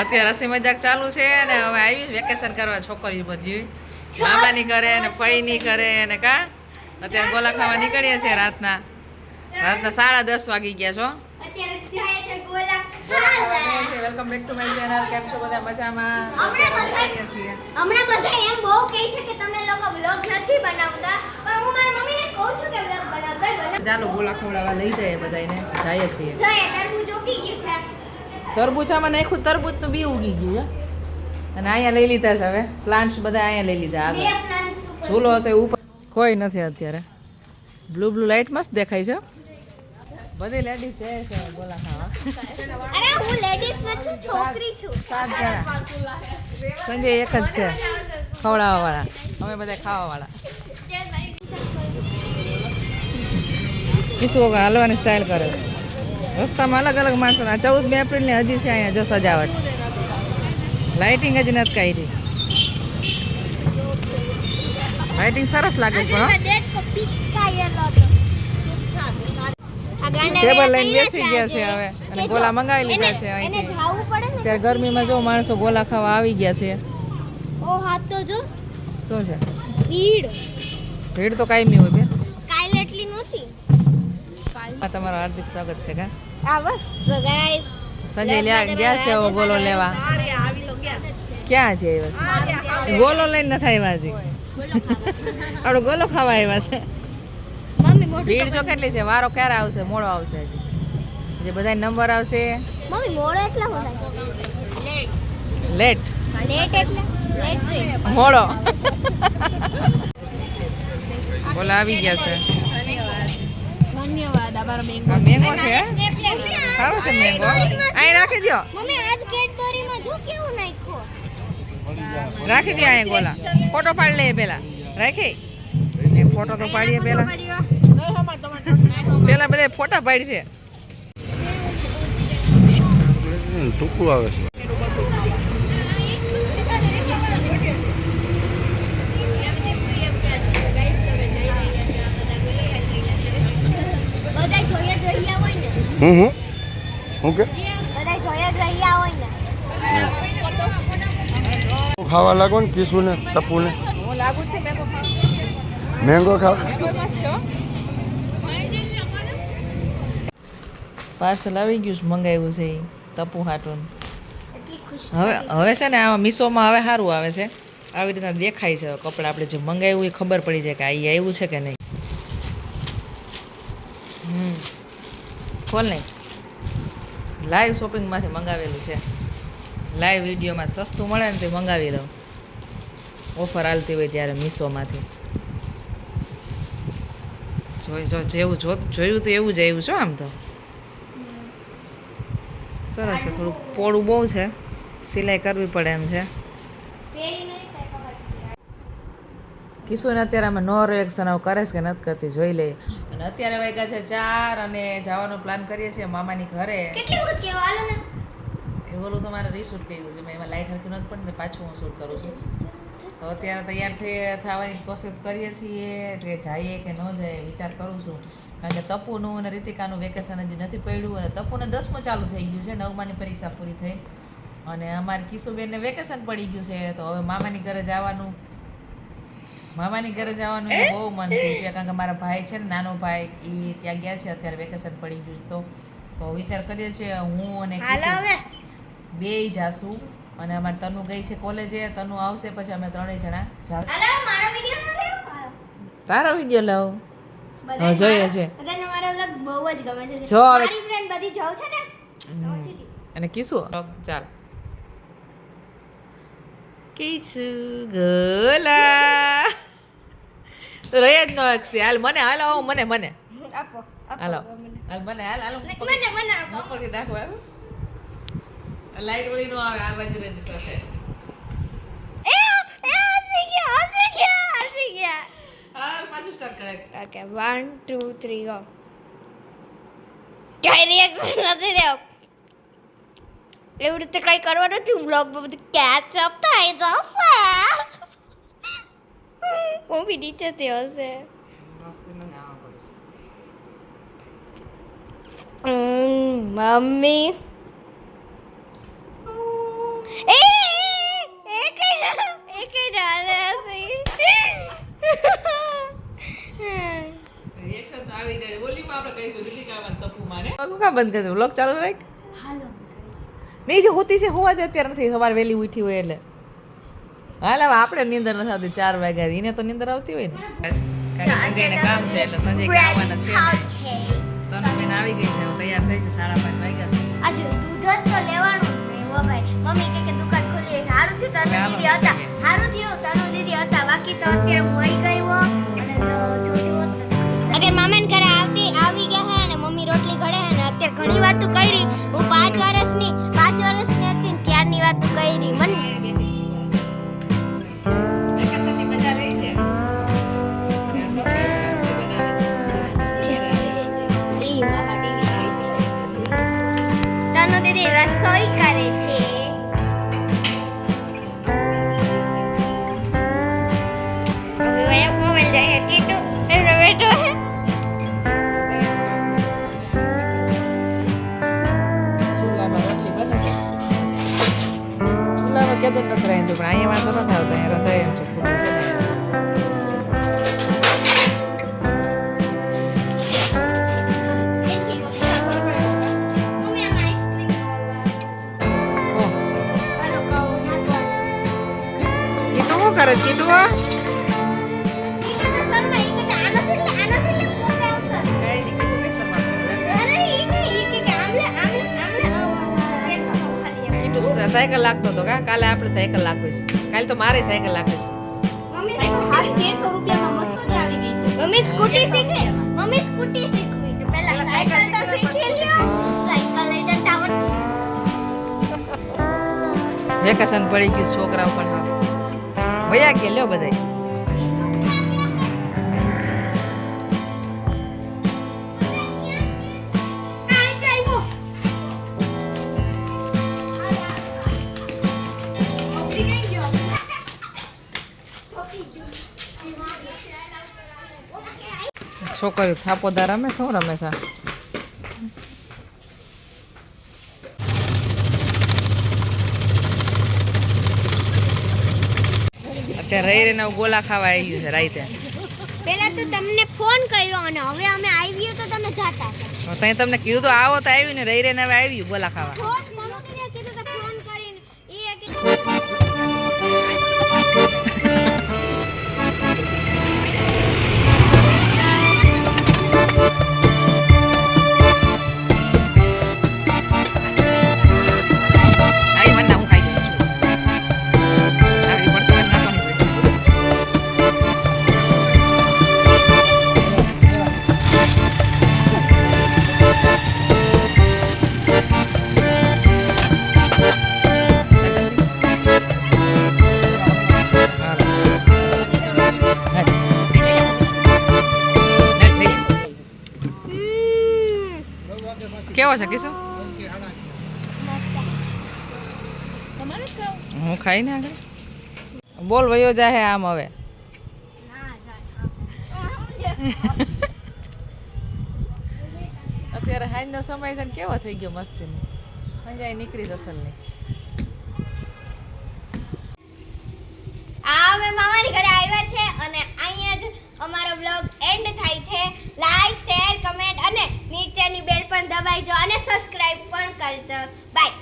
અત્યારે હસી મજાક ચાલુ છે ને હવે આવી વેકેશન કરવા છોકરી બધી. મામાની કરે ને ફઈની કરે ને કા? અત્યારે ગોલા ખાવા નીકળીએ છીએ રાતના. રાતના સાડા દસ વાગી ગયા છો. Welcome back to my channel કેમ છો બધા મજામાં? હમણાં બધા- નીકળીએ છીએ. હમણાં બધા એમ બહુ કહે છે કે તમે લોકો વ્લોગ નથી બનાવતા પણ હું મારી મમ્મીને કહું છું કે વ્લોગ બનાવતા ચાલો ગોલા ખવડાવવા લઈ જઈએ બધાને જઈએ છીએ. જોઈએ તરબૂચ ઉગી ગયું છે. તરબૂચામાં નાખ્યું તરબૂચ તો બી ઉગી ગયું. અને અહીંયા લઈ લીધા છે હવે. પ્લાન્ટ્સ બધા અહીંયા લઈ લીધા આગળ. ઝૂલો હતો ઉપર. કોઈ નથી અત્યારે. બ્લુ બ્લુ લાઇટ મસ્ત દેખાય છે. બધી લેડીઝ જાય છે બોલા ખાવા. અરે હું લેડીઝ નથી છોકરી છું. સાત જણા. સંજય એક જ છે ખવડાવવા વાળા અમે બધા ખાવા વાળા કિસ્સો હાલવાની સ્ટાઇલ કરે છે. રસ્તામાં અલગ અલગ માણસો આ ચૌદ બે એપ્રિલની હજી છે અહીંયા જો સજાવટ. લાઇટિંગ હજી નથી કાઢી લાઇટિંગ સરસ લાગે પણ ટેબલ લઈને બેસી ગયા છે. હવે. અને ગોલા મંગાવી લીધા છે અહીંથી. ત્યારે ગરમીમાં જો માણસો ગોલા ખાવા આવી ગયા છે. ઓ હાથ તો જો. શું છે? ભીડ. ભીડ તો કાયમી હોય બે કાલે એટલી નહોતી. આ તમારો હાર્દિક સ્વાગત છે કા? આ બસ ગાઈસ સંજય લ્યા ગયા છે હવે ગોલો લેવા. ક્યાં? છે બસ ગોલો લઈને નથી આવ્યા હજી. આપણે ગોલો ખાવા આવ્યા છે. ભીડ જો કેટલી છે? વારો ક્યારે આવશે? મોડો આવશે હજી. જે બધા નંબર આવશે. મમ્મી મોડો એટલા મોડા લેટ. લેટ એટલે? લેટ મોડો. બોલા આવી ગયા છે. ધન્યવાદ અમારો મેંગો છે. સારો છે મેંગો અહીં રાખી દો મમ્મી આજ કેડબરીમાં જો કેવું નાખ્યો? રાખી દે અહીંયા ગોલા. ફોટો પાડી લઈએ પેલા રાખી? એ ફોટો તો પાડીએ પેલા પેલા બધા ફોટા પાડશે. છે ટૂંકું આવે છે બધાય જોઈ જ રહ્યા હોય ને હું હું હું કે? બધાય જ રહ્યા હોય ને. ખાવા લાગો ને કીસું ને તપુ ને મેંગો ખાવા. પાર્સલ આવી ગયું છે મંગાવ્યું છે તપુ હાટું. હવે હવે છે ને આ મીશોમાં હવે સારું આવે છે. આવી રીતના દેખાય છે કપડાં. આપણે જે મંગાવ્યું એ ખબર પડી જાય કે આ આવ્યું છે કે નહીં. ખોલ લાઈવ શોપિંગમાંથી મંગાવેલું છે. લાઈવ વિડીયોમાં સસ્તું મળે ને તે મંગાવી દઉં. ઓફર હાલતી હોય ત્યારે મીશોમાંથી જોઈ, જો, જેવું જો, જોયું તો એવું જ આવ્યું છે આમ તો. સરસ છે, થોડુંક પોળું બહુ છે. સિલાઈ કરવી પડે એમ છે પહેરી નહીં થાય ખબર કિશોરને અત્યારે અમે નો રિએક્શન આવું કરે છે કે નથી કરતી જોઈ લઈએ અને અત્યારે વાગ્યા છે ચાર અને જવાનો પ્લાન કરીએ છીએ મામાની ઘરે. કેટલી વખત કેવું ને? એ ઓલું તમારે રીશૂટ કર્યું છે મેં એમાં લાઈટ હરકી નથી પણ પાછું હું શૂટ કરું છું. તો અત્યારે તૈયાર થઈ થવાની કોશિશ કરીએ છીએ કે જઈએ કે ન જઈએ વિચાર કરું છું. કારણ કે તપુનું અને રીતિકાનું વેકેશન હજી નથી પડ્યું અને તપુને દસમું ચાલુ થઈ ગયું છે નવમાની પરીક્ષા પૂરી થઈ. અને અમારી કિશુબેનને વેકેશન પડી ગયું છે તો હવે મામાની ઘરે જવાનું. મામાની ઘરે જવાનું બહુ મન થયું છે કારણ કે મારા ભાઈ છે ને નાનો ભાઈ એ ત્યાં ગયા છે અત્યારે વેકેશન પડી ગયું તો તો વિચાર કરીએ છીએ હું અને બે બેય જાશું. અને અમારે તનુ ગઈ છે કોલેજે તનુ આવશે પછી અમે ત્રણેય જણા જાશું. હાલો વિડિયો ના લેવો. હાલો. તારો વીડિયો લાવ. જોઈએ છે. બધાને મારા vlog બહુ જ ગમે છે. જો હવે- મારી બધી જાઉં છે ને? અને કીશું ચાલ. કીશું ગોલા. તો રહ્યા જ ન અક્ષતી હાલ મને હાલ આવો મને મને. આપો હાલો. હાલ મને હાલ હાલ મને મને આપો. પકડી નાખું લાઈટ વળી નો આવે આ બાજુ રહેજે સાથે. Okay one two three go કઈ રિએક્શન નથી દેવ. એવી રીતે કઈ કરવાનું નથી વ્લોગમાં બધું કેચ અપ થાય જશે હું બી તે હશે. મમ્મી. બંધ કરી દઉં વ્લોગ ચાલુ રાખ નહીં જે હોતી છે હોવા દે અત્યારે નથી સવાર વહેલી ઉઠી હોય એટલે. હાલ હવે આપણે નિંદર નથી આવતી ચાર વાગ્યા એને તો નિંદર આવતી હોય ને? સંજયને કામ છે એટલે સંજય ખાવાના આવવાના છે. તને બેન આવી ગઈ છે. તૈયાર થઈ છે સાડા પાંચ વાગ્યા છે આજે દૂધ જ તો લેવાનું ભાઈ. મમ્મી કે કે દુકાન ખોલી સારું થયું તનુ દીદી હતા. સારું થયું તનુ દીદી હતા. બાકી તો અત્યારે હું રોટલી બને છે ચૂલામાં કેતો નથી રાંધ્યું પણ અહીંયા વાંધો નથી આવતો અહીંયા રંધાય એમ છે એમ કીટુ સાયકલ લાગતો હતો કા? કાલે આપણે સાયકલ લાગવીશ કાલે તો મારે સાયકલ લાગવીશ મમ્મી હારી 1300 રૂપિયામાં મસ્ત જ આવી ગઈ છે. મમ્મી સ્કૂટી શીખે મમ્મી સ્કૂટી શીખવી. તો પહેલા પહેલા સાયકલ સાયકલ તો શીખી શીખી લ્યો, લ્યો. સાયકલ લઈને ટાવર. વેકેશન પડી ગયું છોકરાઓ પણ હા વયા ગયા લ્યો ગયો છોકરીઓ થાપોદા રમે શું રમે અત્યારે રહી રહીને ગોલા ખાવા આવી ગયું છે રાઈતે પહેલા તો તમને ફોન કર્યો અને હવે અમે આવીએ તો તમે જાતા. તો તમને કીધું તો આવો તો આવ્યું ને રહી રહીને હવે આવ્યું ગોલા ખાવા. કેવો છે કિશો હું ખાઈ ને આગળ? બોલ વયો જાહે આમ હવે. ના અત્યારે હાંજનો સમય છે ને કેવો થઈ ગયો મસ્તીનો? સંજાય નીકળી જશે ને. અમે મામાની ઘરે આવ્યા છે અને અહીંયા જ અમારો બ્લોગ એન્ડ થાય છે. લાઈક શેર કમેન્ટ અને નીચેની બેલ પણ દબાઈ જો અને સબસ્ક્રાઇબ પણ કરજો. બાય